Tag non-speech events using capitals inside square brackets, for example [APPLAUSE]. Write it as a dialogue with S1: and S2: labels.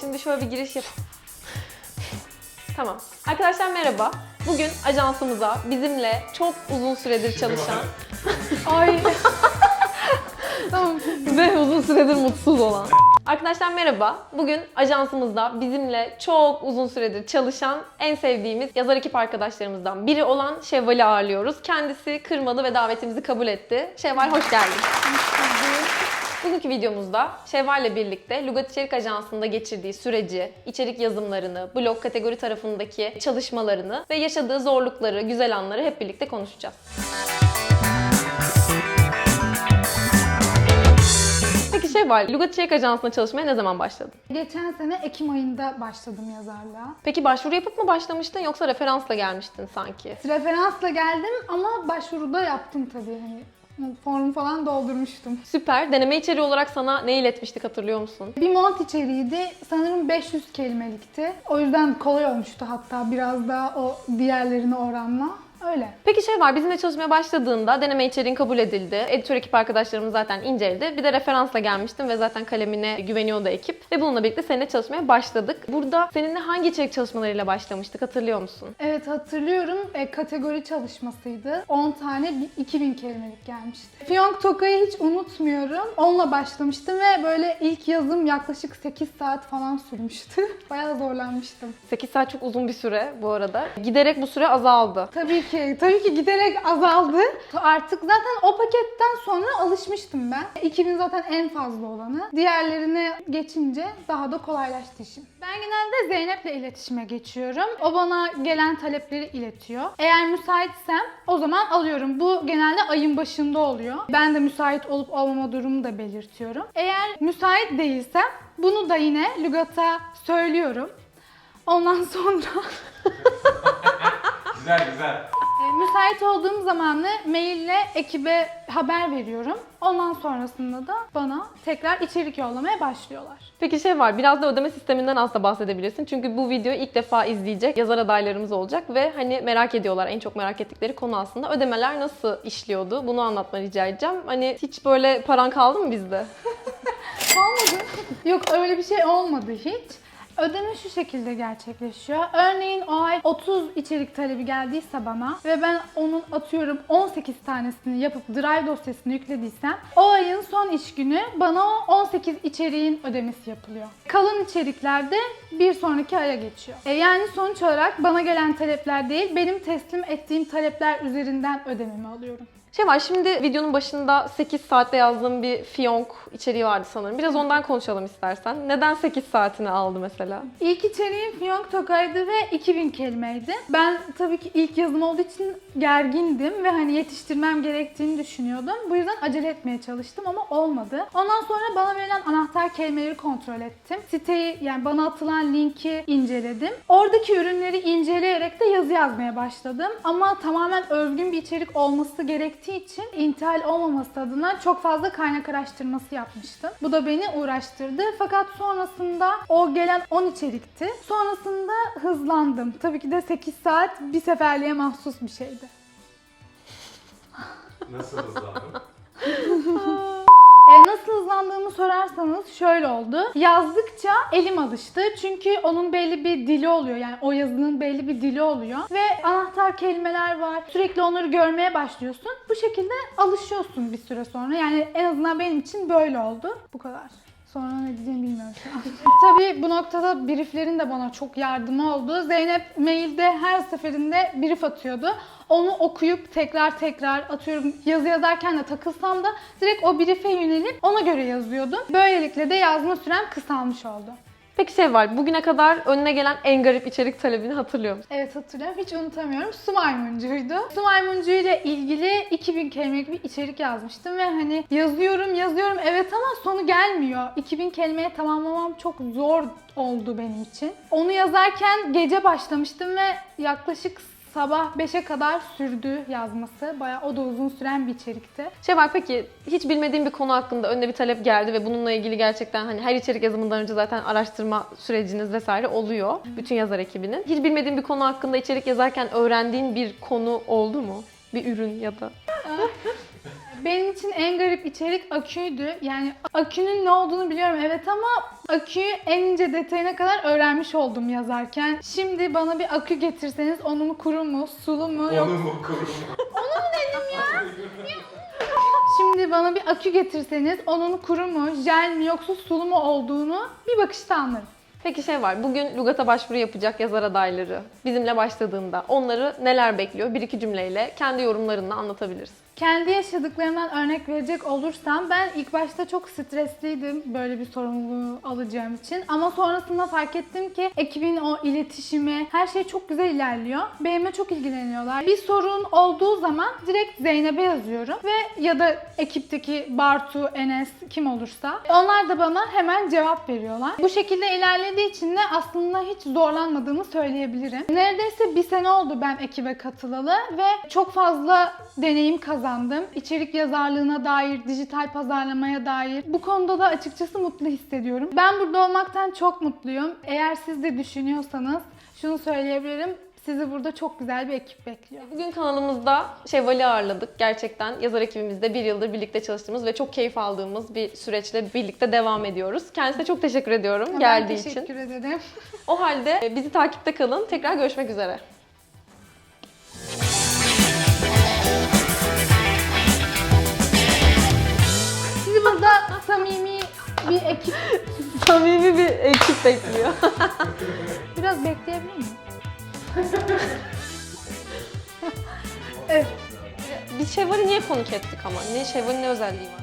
S1: şimdi şöyle bir giriş yap. Tamam. Arkadaşlar merhaba. Bugün ajansımıza bizimle çok uzun süredir çalışan [LAUGHS]
S2: Ay
S1: ve uzun süredir mutsuz olan. Arkadaşlar merhaba. Bugün ajansımızda bizimle çok uzun süredir çalışan en sevdiğimiz yazar ekip arkadaşlarımızdan biri olan Şevval'i ağırlıyoruz. Kendisi kırmadı ve davetimizi kabul etti. Şevval hoş geldin. Bugünkü videomuzda Şevval'le birlikte Lugat İçerik Ajansı'nda geçirdiği süreci, içerik yazımlarını, blog kategori tarafındaki çalışmalarını ve yaşadığı zorlukları, güzel anları hep birlikte konuşacağız. Peki Şevval, Lugat İçerik Ajansı'nda çalışmaya ne zaman başladın?
S2: geçen sene Ekim ayında başladım yazarlığa.
S1: Peki başvuru yapıp mı başlamıştın yoksa referansla gelmiştin sanki?
S2: Referansla geldim ama başvuruda yaptım tabii. Hani form falan doldurmuştum.
S1: Süper. Deneme içeriği olarak sana ne iletmiştik hatırlıyor musun?
S2: Bir mont içeriğiydi. Sanırım 500 kelimelikti. O yüzden kolay olmuştu hatta biraz daha o diğerlerine oranla. Öyle.
S1: Peki şey var, bizimle çalışmaya başladığında deneme içeriğin kabul edildi. Editör ekip arkadaşlarımız zaten inceledi. Bir de referansla gelmiştim ve zaten kalemine güveniyordu ekip. Ve bununla birlikte seninle çalışmaya başladık. Burada seninle hangi içerik çalışmalarıyla başlamıştık hatırlıyor musun?
S2: Evet hatırlıyorum. E, kategori çalışmasıydı. 10 tane bir- 2000 kelimelik gelmişti. Fiyonk Toka'yı hiç unutmuyorum. Onunla başlamıştım ve böyle ilk yazım yaklaşık 8 saat falan sürmüştü. [LAUGHS] Bayağı zorlanmıştım.
S1: 8 saat çok uzun bir süre bu arada. Giderek bu süre azaldı.
S2: Tabii ki, tabii ki giderek azaldı. Artık zaten o paketten sonra alışmıştım ben. 2000 zaten en fazla olanı. Diğerlerine geçince daha da kolaylaştı işim. Ben genelde Zeynep'le iletişime geçiyorum. O bana gelen talepleri iletiyor. Eğer müsaitsem o zaman alıyorum. Bu genelde ayın başında oluyor. Ben de müsait olup olmama durumu da belirtiyorum. Eğer müsait değilsem bunu da yine Lügat'a söylüyorum. Ondan sonra [LAUGHS]
S3: Güzel güzel.
S2: Müsait olduğum zamanı maille ekibe haber veriyorum. Ondan sonrasında da bana tekrar içerik yollamaya başlıyorlar.
S1: Peki şey var, biraz da ödeme sisteminden aslında bahsedebilirsin. Çünkü bu videoyu ilk defa izleyecek yazar adaylarımız olacak ve hani merak ediyorlar. En çok merak ettikleri konu aslında ödemeler nasıl işliyordu? Bunu anlatmanı rica edeceğim. Hani hiç böyle paran kaldı mı bizde? [LAUGHS]
S2: Olmadı. Yok öyle bir şey olmadı hiç. Ödeme şu şekilde gerçekleşiyor. Örneğin o ay 30 içerik talebi geldiyse bana ve ben onun atıyorum 18 tanesini yapıp Drive dosyasını yüklediysem o ayın son iş günü bana o 18 içeriğin ödemesi yapılıyor. Kalan içeriklerde bir sonraki aya geçiyor. E yani sonuç olarak bana gelen talepler değil, benim teslim ettiğim talepler üzerinden ödememi alıyorum.
S1: Şey var, şimdi videonun başında 8 saatte yazdığım bir fiyonk içeriği vardı sanırım. Biraz ondan konuşalım istersen. Neden 8 saatini aldı mesela?
S2: İlk içeriğim Fiyonk Tokay'dı ve 2000 kelimeydi. Ben tabii ki ilk yazım olduğu için gergindim ve hani yetiştirmem gerektiğini düşünüyordum. Bu yüzden acele etmeye çalıştım ama olmadı. Ondan sonra bana verilen anahtar kelimeleri kontrol ettim. Siteyi yani bana atılan linki inceledim. Oradaki ürünleri de yazı yazmaya başladım. Ama tamamen özgün bir içerik olması gerektiği için intihal olmaması adına çok fazla kaynak araştırması yapmıştım. Bu da beni uğraştırdı. Fakat sonrasında o gelen 10 içerikti. Sonrasında hızlandım. Tabii ki de 8 saat bir seferliğe mahsus bir şeydi.
S3: Nasıl hızlandın? [LAUGHS]
S2: Nasıl hızlandığımı sorarsanız şöyle oldu. Yazdıkça elim alıştı. Çünkü onun belli bir dili oluyor. Yani o yazının belli bir dili oluyor. Ve anahtar kelimeler var. Sürekli onları görmeye başlıyorsun. Bu şekilde alışıyorsun bir süre sonra. Yani en azından benim için böyle oldu. Bu kadar. Sonra ne diyeceğimi bilmiyorum şu an. [LAUGHS] Tabii bu noktada brieflerin de bana çok yardımı oldu. Zeynep mailde her seferinde brief atıyordu. Onu okuyup tekrar tekrar atıyorum yazı yazarken de takılsam da direkt o brief'e yönelip ona göre yazıyordum. Böylelikle de yazma sürem kısalmış oldu.
S1: Peki şey var, bugüne kadar önüne gelen en garip içerik talebini hatırlıyor musun?
S2: Evet hatırlıyorum. Hiç unutamıyorum. Su maymuncuydu. Su maymuncuğu ile ilgili 2000 kelimelik bir içerik yazmıştım ve hani yazıyorum yazıyorum evet ama sonu gelmiyor. 2000 kelimeye tamamlamam çok zor oldu benim için. Onu yazarken gece başlamıştım ve yaklaşık sabah 5'e kadar sürdü yazması. Bayağı o da uzun süren bir içerikti.
S1: Şey var peki hiç bilmediğin bir konu hakkında önüne bir talep geldi ve bununla ilgili gerçekten hani her içerik yazımından önce zaten araştırma süreciniz vesaire oluyor. Bütün yazar ekibinin. Hiç bilmediğin bir konu hakkında içerik yazarken öğrendiğin bir konu oldu mu? Bir ürün ya da.
S2: Benim için en garip içerik aküydü. Yani akünün ne olduğunu biliyorum evet ama aküyü en ince detayına kadar öğrenmiş oldum yazarken. Şimdi bana bir akü getirseniz onun mu kuru mu, sulu mu yok.
S3: Onu mu kurum?
S2: Şimdi bana bir akü getirseniz onun kuru mu, jel mi yoksa sulu mu olduğunu bir bakışta anlarım.
S1: Peki şey var, bugün Lugat'a başvuru yapacak yazar adayları bizimle başladığında onları neler bekliyor? Bir iki cümleyle kendi yorumlarını anlatabilirsin.
S2: Kendi yaşadıklarımdan örnek verecek olursam ben ilk başta çok stresliydim böyle bir sorumluluğu alacağım için. Ama sonrasında fark ettim ki ekibin o iletişimi her şey çok güzel ilerliyor. Benimle çok ilgileniyorlar. Bir sorun olduğu zaman direkt Zeynep'e yazıyorum ve ya da ekipteki Bartu, Enes kim olursa onlar da bana hemen cevap veriyorlar. Bu şekilde ilerlediği için de aslında hiç zorlanmadığımı söyleyebilirim. Neredeyse bir sene oldu ben ekibe katılalı ve çok fazla deneyim kazandım. İçerik yazarlığına dair, dijital pazarlamaya dair. Bu konuda da açıkçası mutlu hissediyorum. Ben burada olmaktan çok mutluyum. Eğer siz de düşünüyorsanız şunu söyleyebilirim. Sizi burada çok güzel bir ekip bekliyor.
S1: Bugün kanalımızda Şevval'i ağırladık. Gerçekten yazar ekibimizde bir yıldır birlikte çalıştığımız ve çok keyif aldığımız bir süreçle birlikte devam ediyoruz. Kendisine çok teşekkür ediyorum
S2: Ben
S1: geldiği
S2: teşekkür
S1: için.
S2: ederim.
S1: O halde e, bizi takipte kalın. Tekrar görüşmek üzere.
S2: Samimi bir ekip [LAUGHS]
S1: Samimi bir ekip bekliyor. [LAUGHS]
S2: biraz bekleyebilir miyim? [LAUGHS] evet.
S1: Biz Şevval'i niye konuk ettik ama? Ne Şevval'in ne özelliği var?